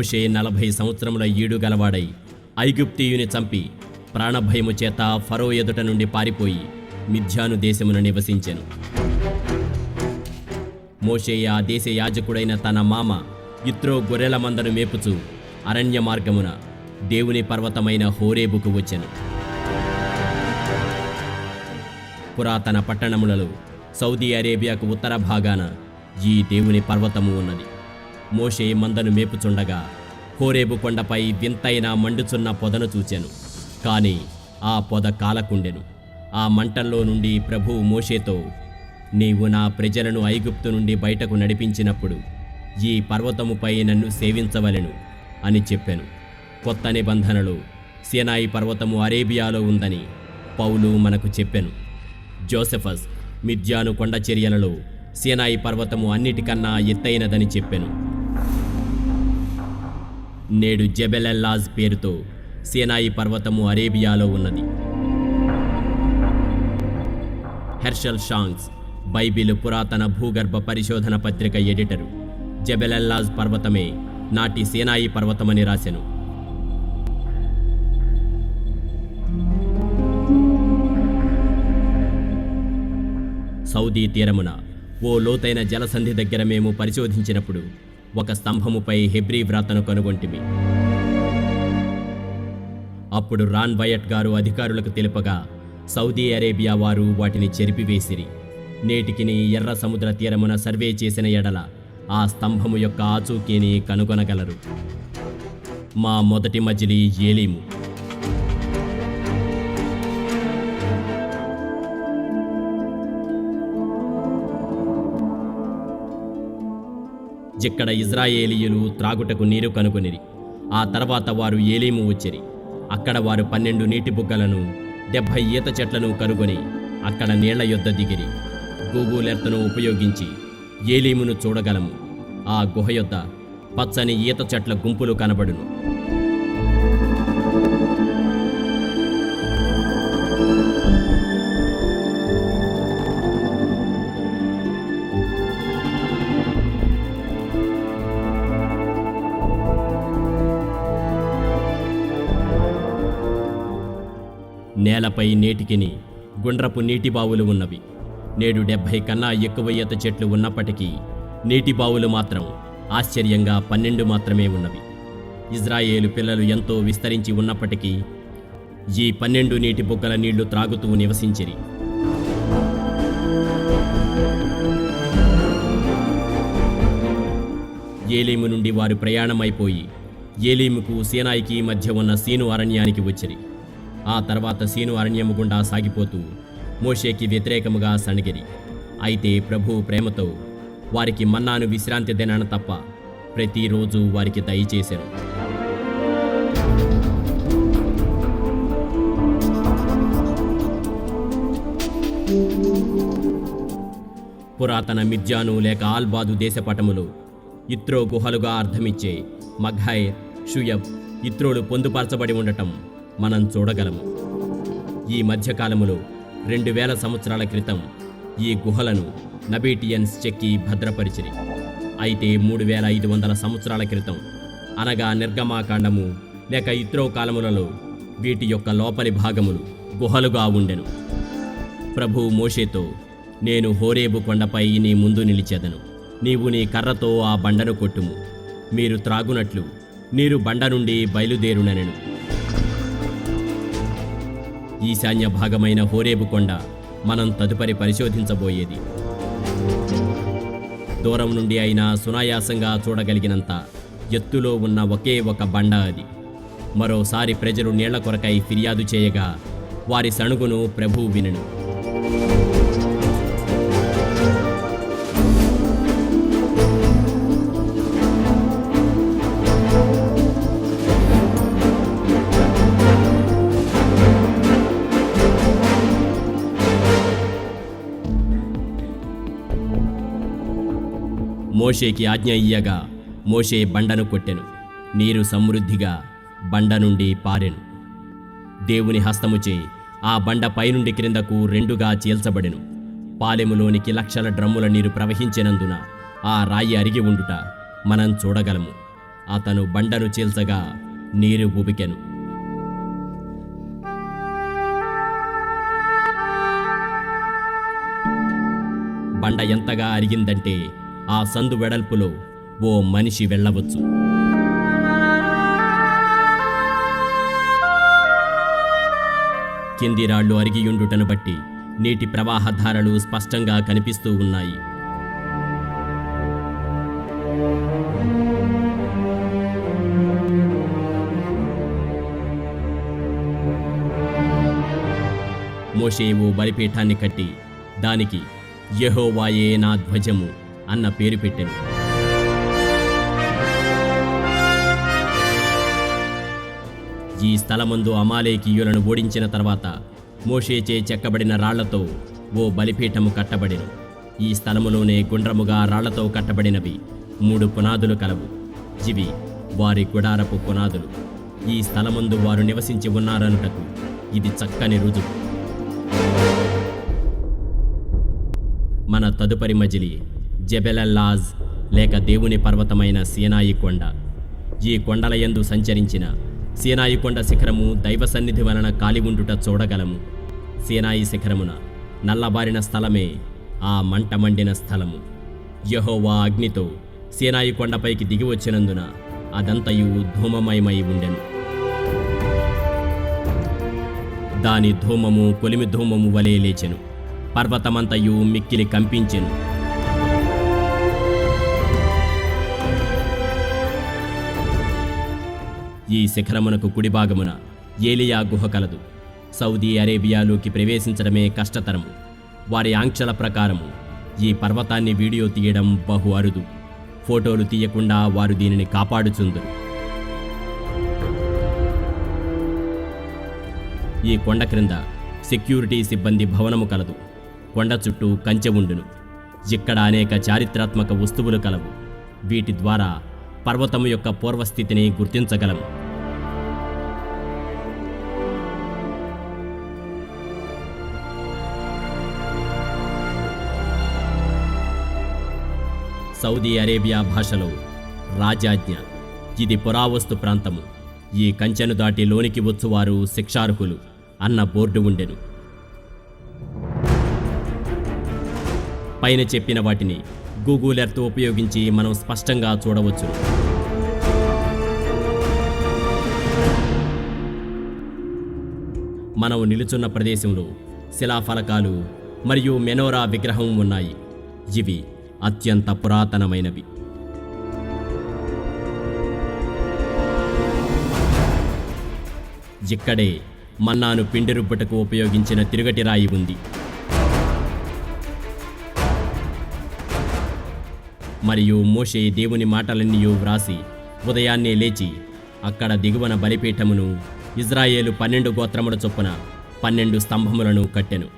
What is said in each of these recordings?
మోషే నలభై సంవత్సరముల ఈడు గలవాడై ఐగుప్తియుని చంపి ప్రాణభయము చేత ఫరో ఎదుట నుండి పారిపోయి మిథ్యాను దేశమున నివసించెను. మోషే ఆ దేశ యాజకుడైన తన మామ ఇత్రో గొర్రెల మందను మేపుచు అరణ్య మార్గమున దేవుని పర్వతమైన హోరేబుకు వచ్చెను. పురాతన పట్టణములలో సౌదీ అరేబియాకు ఉత్తర భాగాన ఈ దేవుని పర్వతము ఉన్నది. మోషే మందను మేపుచుండగా కోరేబు కొండపై వింతైన మండుచున్న పొదను చూచాను. కానీ ఆ పొద కాలకుండెను. ఆ మంటల్లో నుండి ప్రభువు మోషేతో నీవు నా ప్రజలను ఐగుప్తు నుండి బయటకు నడిపించినప్పుడు ఈ పర్వతముపై నన్ను సేవించవలెను అని చెప్పాను. కొత్త నిబంధనలు సినాయి పర్వతము అరేబియాలో ఉందని పౌలు మనకు చెప్పాను. జోసెఫస్ మిర్జాను కొండ చర్యలలో పర్వతము అన్నిటికన్నా ఎత్తైనదని చెప్పాను. నేడు జెబెలెల్లాజ్ పేరుతో సేనాయి పర్వతము అరేబియాలో ఉన్నది. హెర్షల్ షాంగ్స్ బైబిల్ పురాతన భూగర్భ పరిశోధన పత్రిక ఎడిటరు. జబెలెల్లాజ్ పర్వతమే నాటి సేనాయి పర్వతమని రాశాను సౌదీ తీరమున ఓ లోతైన జలసంధి దగ్గర మేము పరిశోధించినప్పుడు ఒక స్తంభముపై హెబ్రీ వ్రాతను కనుగొంటివి అప్పుడు రాన్ వయట్ గారు అధికారులకు తెలుపగా సౌదీ అరేబియా వారు వాటిని చెరిపివేసిరి. నేటికిని ఎర్ర సముద్ర తీరమున సర్వే చేసిన ఎడల ఆ స్తంభము యొక్క ఆచూకీని కనుగొనగలరు. మా మొదటి మజిలీ ఏలీము. ఇక్కడ ఇజ్రాయేలీయులు త్రాగుటకు నీరు కనుగొనిరి ఆ తర్వాత వారు ఏలీము వచ్చిరి. అక్కడ వారు పన్నెండు నీటి బుగ్గలను డెబ్భై ఈత చెట్లను కనుగొని అక్కడ నీళ్ళ యొద్ద దిగిరి. గూగుల్ ఎర్త్ను ఉపయోగించి ఏలీమును చూడగలము. ఆ గుహ యొద్ద పచ్చని ఈత చెట్ల గుంపులు కనబడును. నేలపై నేటికిని గుండ్రపు నీటి బావులు ఉన్నవి. నేడు డెబ్భై కన్నా ఎక్కువ ఈత చెట్లు ఉన్నప్పటికీ నీటి బావులు మాత్రం ఆశ్చర్యంగా పన్నెండు మాత్రమే ఉన్నవి. ఇజ్రాయేలు పిల్లలు ఎంతో విస్తరించి ఉన్నప్పటికీ ఈ పన్నెండు నీటి బుగ్గల నీళ్ళు త్రాగుతూ నివసించిరి. ఏలీము నుండి వారు ప్రయాణమైపోయి ఏలీముకు సీనాయికి మధ్య ఉన్న సీను అరణ్యానికి వచ్చిరి. ఆ తర్వాత సీను అరణ్యము గుండా సాగిపోతూ మోషేకి వ్యతిరేకముగా సణగిరి. అయితే ప్రభు ప్రేమతో వారికి మన్నాను విశ్రాంతి దినాన తప్ప ప్రతిరోజు వారికి దయచేశారు పురాతన మిర్జాను లేక ఆల్బాదు దేశపటములు ఇత్రో గుహలుగా అర్థమిచ్చే మఘైర్ షుయబ్ ఇత్రోలు పొందుపరచబడి ఉండటం మనం చూడగలము. ఈ మధ్యకాలములో రెండు వేల సంవత్సరాల క్రితం ఈ గుహలను నబీటియన్స్ చెక్కి భద్రపరిచిరి. అయితే మూడు వేల ఐదు వందల సంవత్సరాల క్రితం అనగా నిర్గమాకాండము లేక ఇత్రో కాలములలో వీటి యొక్క లోపలి భాగములు గుహలుగా ఉండెను. ప్రభు మోషేతో నేను హోరేబు కొండపై నీ ముందు నిలిచెదను. నీవు నీ కర్రతో ఆ బండను కొట్టుము. మీరు త్రాగునట్లు నీరు బండ నుండి బయలుదేరుననెను. ఈశాన్య భాగమైన హోరేబు కొండ మనం తదుపరి పరిశోధించబోయేది. దూరం నుండి అయినా సునాయాసంగా చూడగలిగినంత ఎత్తులో ఉన్న ఒకే ఒక బండ అది. మరోసారి ప్రజలు నీళ్ళ కొరకై ఫిర్యాదు చేయగా వారి సణుగును ప్రభు వినను. మోషేకి ఆజ్ఞ ఇయ్యగా మోషే బండను కొట్టెను. నీరు సమృద్ధిగా బండ నుండి పారెను. దేవుని హస్తముచే ఆ బండ పైనుండి క్రిందకు రెండుగా చీల్చబడెను. పాలెములోనికి లక్షల డ్రమ్ముల నీరు ప్రవహించినందున ఆ రాయి అరిగి ఉండుట మనం చూడగలము. అతను బండను చీల్చగా నీరు ఉబికెను బండ ఎంతగా అరిగిందంటే ఆ సందు వెడల్పులో ఓ మనిషి వెళ్ళవచ్చు. కింది రాళ్ళు అరిగియుండుటను బట్టి నీటి ప్రవాహధారలు స్పష్టంగా కనిపిస్తూ ఉన్నాయి. మోషే ఓ బలిపీఠాన్ని కట్టి దానికి యహోవాయే నా ధ్వజము. అన్న పేరు పెట్టాను. ఈ స్థలమందు అమాలేకీయులను ఓడించిన తర్వాత మోషేచే చెక్కబడిన రాళ్ళతో ఓ బలిపీఠము కట్టబడిను. ఈ స్థలములోనే గుండ్రముగా రాళ్ళతో కట్టబడినవి మూడు పునాదులు కలవు. ఇవి వారి గుడారపు పునాదులు. ఈ స్థలమందు వారు నివసించి ఉన్నారనుటకు ఇది చక్కని రుజువు. మన తదుపరి మజిలి జబెలల్లాజ్ లేక దేవుని పర్వతమైన సీనాయి కొండ. ఈ కొండల యందు సంచరించిన సీనాయి కొండ శిఖరము దైవ సన్నిధి వలన కాలి ఉండుట చూడగలము. సీనాయి శిఖరమున నల్లబారిన స్థలమే ఆ మంట మండిన స్థలము. యహోవా అగ్నితో సీనాయి కొండపైకి దిగి వచ్చినందున అదంతయు ధూమమయమై ఉండెను. దాని ధూమము కొలిమి ధూమము వలె లేచెను. పర్వతమంతయు మిక్కిలి కంపించెను. ఈ శిఖరమునకు కుడి భాగమున ఏలియా గుహ కలదు. సౌదీ అరేబియాలోకి ప్రవేశించడమే కష్టతరము. వారి ఆంక్షల ప్రకారము ఈ పర్వతాన్ని వీడియో తీయడం బహు అరుదు. ఫోటోలు తీయకుండా వారు దీనిని కాపాడుచుందురు. ఈ కొండ క్రింద సెక్యూరిటీ సిబ్బంది భవనము కలదు. కొండ చుట్టూ కంచె ఉండును. ఇక్కడ అనేక చారిత్రాత్మక వస్తువులు కలవు. వీటి ద్వారా పర్వతము యొక్క పూర్వస్థితిని గుర్తించగలము. సౌదీ అరేబియా భాషలో రాజాజ్ఞ. ఇది పురావస్తు ప్రాంతము. ఈ కంచెను దాటి లోనికి వచ్చువారు శిక్షార్హులు అన్న బోర్డు ఉండెను. పైన చెప్పిన వాటిని గూగుల్ ఎర్త్ ఉపయోగించి మనం స్పష్టంగా చూడవచ్చు. మనం నిలుచున్న ప్రదేశంలో శిలాఫలకాలు మరియు మెనోరా విగ్రహం ఉన్నాయి. ఇవి అత్యంత పురాతనమైనవి. ఇక్కడే మన్నాను పిండి రుబ్బుటకు ఉపయోగించిన తిరుగటి రాయి ఉంది. మరియు మోషే దేవుని మాటలన్నీ వ్రాసి ఉదయాన్నే లేచి అక్కడ దిగువన బలిపీఠమును ఇజ్రాయేలు పన్నెండు గోత్రముల చొప్పున పన్నెండు స్తంభములను కట్టెను.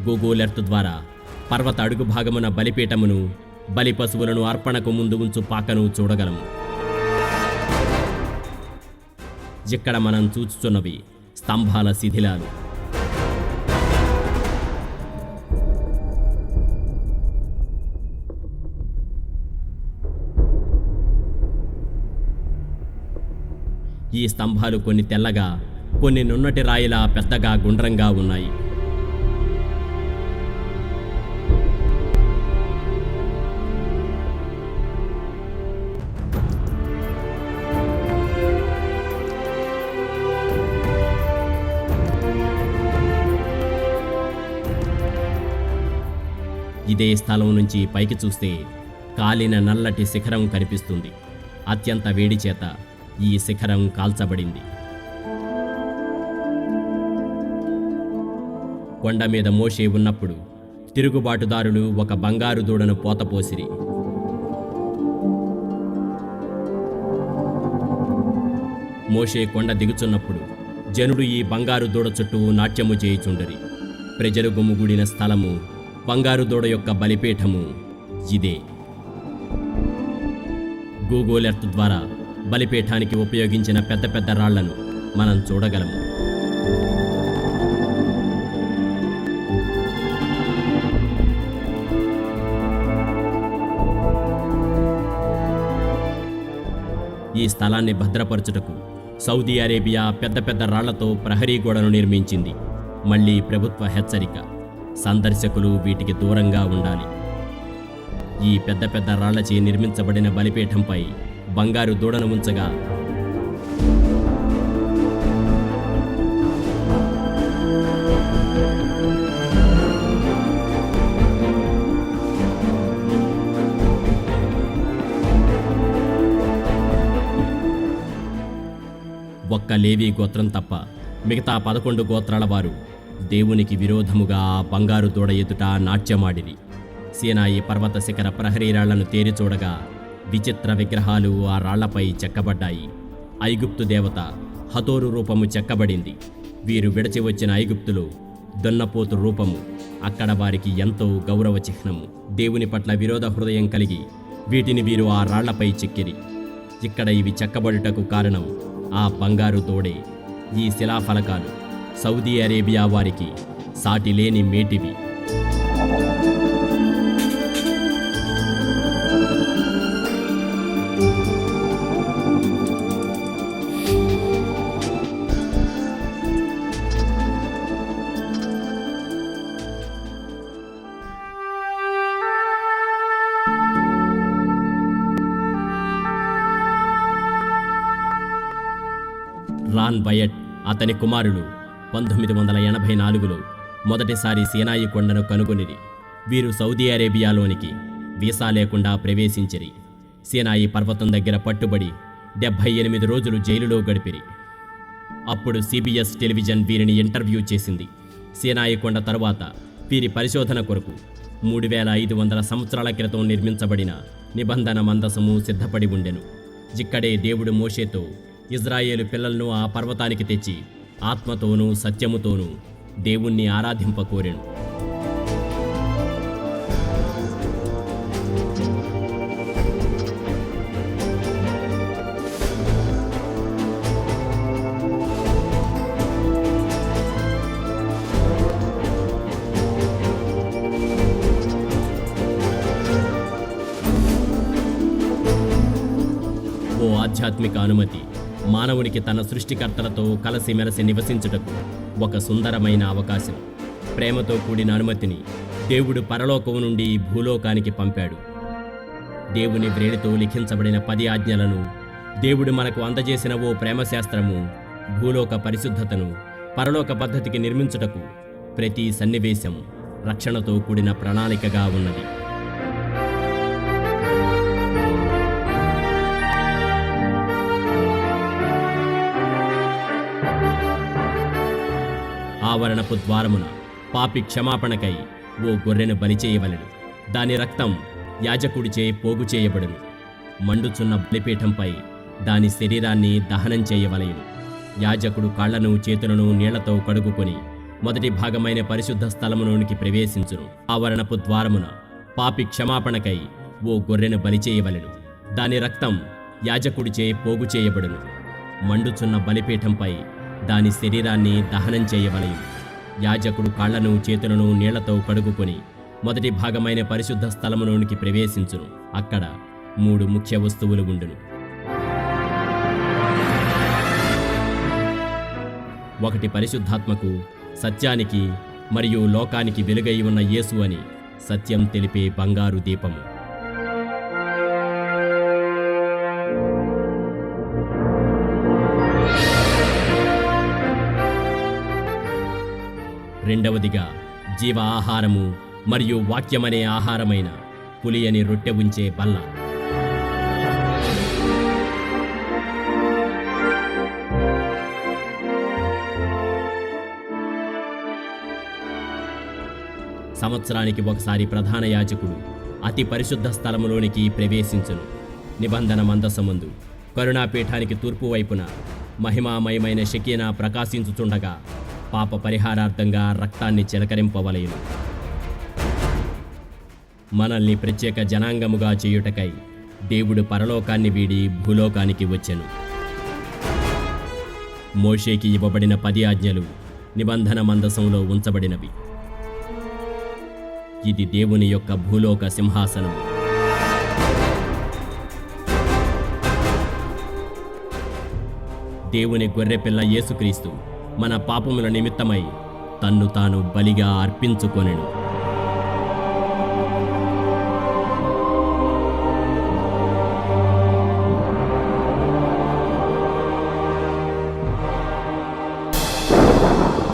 గూగుల్ ఎర్త్ ద్వారా పర్వత అడుగు భాగమున బలిపీఠమును బలి పశువులను అర్పణకు ముందు ఉంచు పాకను చూడగలము. ఇక్కడ మనం చూచుచున్నవి స్తంభాల శిథిలాలు. ఈ స్తంభాలు కొన్ని తెల్లగా కొన్ని నున్నటి రాయిలా పెద్దగా గుండ్రంగా ఉన్నాయి. ఇదే స్థలం నుంచి పైకి చూస్తే కాలిన నల్లటి శిఖరం కనిపిస్తుంది. అత్యంత వేడి చేత ఈ శిఖరం కాల్చబడింది. కొండ మీద మోషే ఉన్నప్పుడు తిరుగుబాటుదారులు ఒక బంగారు దూడను పోతపోసిరి మోషే కొండ దిగుచున్నప్పుడు జనుడు ఈ బంగారు దూడ చుట్టూ నాట్యము చేయుచుండరి. ప్రజలు గుమ్ముగూడిన స్థలము బంగారు దూడ యొక్క బలిపీఠము ఇదే. గూగుల్ ఎర్త్ ద్వారా బలిపీఠానికి ఉపయోగించిన పెద్ద పెద్ద రాళ్ళను మనం చూడగలము. ఈ స్థలాన్ని భద్రపరచుటకు సౌదీ అరేబియా పెద్ద పెద్ద రాళ్ళతో ప్రహరీ గోడను నిర్మించింది. మళ్ళీ ప్రభుత్వ హెచ్చరిక. సందర్శకులు వీటికి దూరంగా ఉండాలి. ఈ పెద్ద పెద్ద రాళ్ళచే నిర్మించబడిన బలిపీఠంపై బంగారు దూడను ఉంచగా ఒక్క లేవీ గోత్రం తప్ప మిగతా పదకొండు గోత్రాల వారు దేవునికి విరోధముగా ఆ బంగారు దూడ ఎదుట నాట్యమాడిరి. సేనాయి పర్వత శిఖర ప్రహరీ తేరిచూడగా తేరి చూడగా విచిత్ర విగ్రహాలు ఆ రాళ్ళపై చెక్కబడ్డాయి. ఐగుప్తు దేవత హతోరు రూపము చెక్కబడింది. వీరు విడచి వచ్చిన ఐగుప్తులు దొన్నపోతు రూపము. అక్కడ వారికి ఎంతో గౌరవ చిహ్నము. దేవుని పట్ల విరోధ హృదయం కలిగి వీటిని వీరు ఆ రాళ్ళపై చెక్కిరి. ఇక్కడ ఇవి చెక్కబడుటకు కారణం ఆ బంగారు తోడే ఈ శిలాఫలకాలు. సౌదీ అరేబియా వారికి సాటి లేని మేటివి. రాన్ బయట్ అతని కుమారుడు పంతొమ్మిది వందల ఎనభై నాలుగులో మొదటిసారి సీనాయి కొండను కనుగొనిరి. వీరు సౌదీ అరేబియాలోనికి వీసా లేకుండా ప్రవేశించిరి. సీనాయి పర్వతం దగ్గర పట్టుబడి డెబ్భై ఎనిమిది రోజులు జైలులో గడిపిరి. అప్పుడు సిబిఎస్ టెలివిజన్ వీరిని ఇంటర్వ్యూ చేసింది. సీనాయి కొండ తరువాత వీరి పరిశోధన కొరకు మూడు వేల ఐదు వందల సంవత్సరాల క్రితం నిర్మించబడిన నిబంధన మందసము సిద్ధపడి ఉండెను. ఇక్కడే దేవుడు మోషేతో ఇజ్రాయేలు పిల్లలను ఆ పర్వతానికి తెచ్చి ఆత్మతోనూ సత్యముతోనూ దేవుణ్ణి ఆరాధింపకోరెను. ఓ ఆధ్యాత్మిక అనుమతి మానవునికి తన సృష్టికర్తలతో కలసిమెలసి నివసించుటకు ఒక సుందరమైన అవకాశం. ప్రేమతో కూడిన అనుమతిని దేవుడు పరలోకం నుండి భూలోకానికి పంపాడు. దేవుని వ్రేణితో లిఖించబడిన పది ఆజ్ఞలను దేవుడు మనకు అందజేసిన ఓ ప్రేమశాస్త్రము భూలోక పరిశుద్ధతను పరలోక పద్ధతికి నిర్మించుటకు ప్రతి సన్నివేశం రక్షణతో కూడిన ప్రణాళికగా ఉన్నది. మరణపు ద్వారమున పాపి క్షమాపణకై ఓ గొర్రెను బలిచేయవలెను. దాని రక్తం యాజకుడిచే పోగు చేయబడును. మండుచున్న బలిపీఠంపై దాని శరీరాన్ని దహనం చేయవలయును యాజకుడు కాళ్ళను చేతులను నీళ్ళతో కడుగుకొని మొదటి భాగమైన పరిశుద్ధ స్థలములోనికి ప్రవేశించును. ఆవరణపు ద్వారమున పాపి క్షమాపణకై ఓ గొర్రెను బలిచేయవలెను. దాని రక్తం యాజకుడిచే పోగు చేయబడును. మండుచున్న బలిపీఠంపై దాని శరీరాన్ని దహనం చేయవలయును యాజకుడు కాళ్ళను చేతులను నీళ్ళతో కడుగుకొని మొదటి భాగమైన పరిశుద్ధ స్థలములోనికి ప్రవేశించును. అక్కడ మూడు ముఖ్య వస్తువులు ఉండును. ఒకటి పరిశుద్ధాత్మకు సత్యానికి మరియు లోకానికి వెలుగై ఉన్న యేసు అని సత్యం తెలిపే బంగారు దీపము. రెండవదిగా జీవ ఆహారము మరియు వాక్యమనే ఆహారమైన పులియని రొట్టె ఉంచే బల్ల. సంవత్సరానికి ఒకసారి ప్రధాన యాజకుడు అతి పరిశుద్ధ స్థలములోనికి ప్రవేశించును. నిబంధన మందసముందు కరుణాపీఠానికి తూర్పు వైపున మహిమామయమైన షకీనా ప్రకాశించుచుండగా పాప పరిహారార్థంగా రక్తాన్ని చిలకరింపవలయును మనల్ని ప్రత్యేక జనాంగముగా చేయుటకై దేవుడు పరలోకాన్ని వీడి భూలోకానికి వచ్చెను. మోషేకి ఇవ్వబడిన పది ఆజ్ఞలు నిబంధన మందసంలో ఉంచబడినవి. ఇది దేవుని యొక్క భూలోక సింహాసనం. దేవుని గొర్రెపిల్ల యేసుక్రీస్తు మన పాపముల నిమిత్తమై తన్ను తాను బలిగా అర్పించుకొనెను.